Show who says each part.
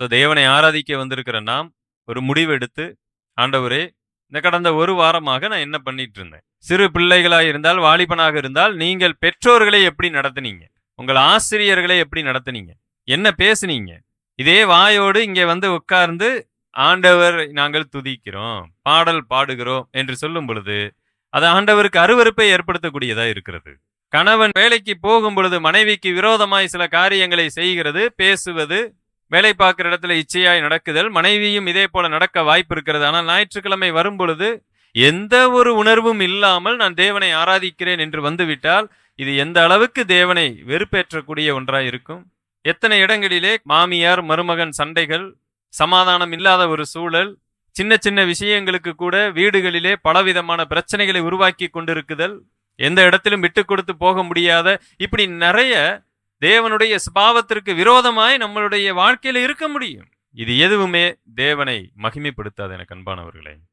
Speaker 1: So தேவனை ஆராதிக்க வந்திருக்கிற நாம் ஒரு முடிவெடுத்து ஆண்டவரே இந்த கடந்த ஒரு வாரமாக நான் என்ன பண்ணிட்டு இருந்தேன் சிறு பிள்ளைகளாக இருந்தால் வாலிபனாக இருந்தால் நீங்கள் பெற்றோர்களை எப்படி நடத்துனீங்க? உங்கள் ஆசிரியர்களை எப்படி நடத்துனீங்க? என்ன பேசுனீங்க? இதே வாயோடு இங்கே வந்து உட்கார்ந்து ஆண்டவர் நாங்கள் துதிக்கிறோம் பாடல் பாடுகிறோம் என்று சொல்லும் பொழுது அது ஆண்டவருக்கு அருவருப்பை ஏற்படுத்தக்கூடியதா இருக்கிறது. கணவன் வேலைக்கு போகும் பொழுது மனைவிக்கு விரோதமாய் சில காரியங்களை செய்கிறது பேசுவது வேலை பார்க்குற இடத்துல இச்சையாய் நடக்குதல் மனைவியும் இதே போல நடக்க வாய்ப்பு இருக்கிறது. ஆனால் ஞாயிற்றுக்கிழமை வரும் பொழுது எந்த ஒரு உணர்வும் இல்லாமல் நான் தேவனை ஆராதிக்கிறேன் என்று வந்துவிட்டால் இது எந்த அளவுக்கு தேவனை வெறுப்பேற்றக்கூடிய ஒன்றாய் இருக்கும்? எத்தனை இடங்களிலே மாமியார் மருமகன் சண்டைகள் சமாதானம் இல்லாத ஒரு சூழல் சின்ன சின்ன விஷயங்களுக்கு கூட வீடுகளிலே பலவிதமான பிரச்சனைகளை உருவாக்கி கொண்டிருக்குதல் எந்த இடத்திலும் விட்டு கொடுத்து போக முடியாத இப்படி நிறைய தேவனுடைய சுபாவத்திற்கு விரோதமாய் நம்மளுடைய வாழ்க்கையில் இருக்க முடியும். இது எதுவுமே தேவனை மகிமைப்படுத்தாது எனக்கு அன்பானவர்களே.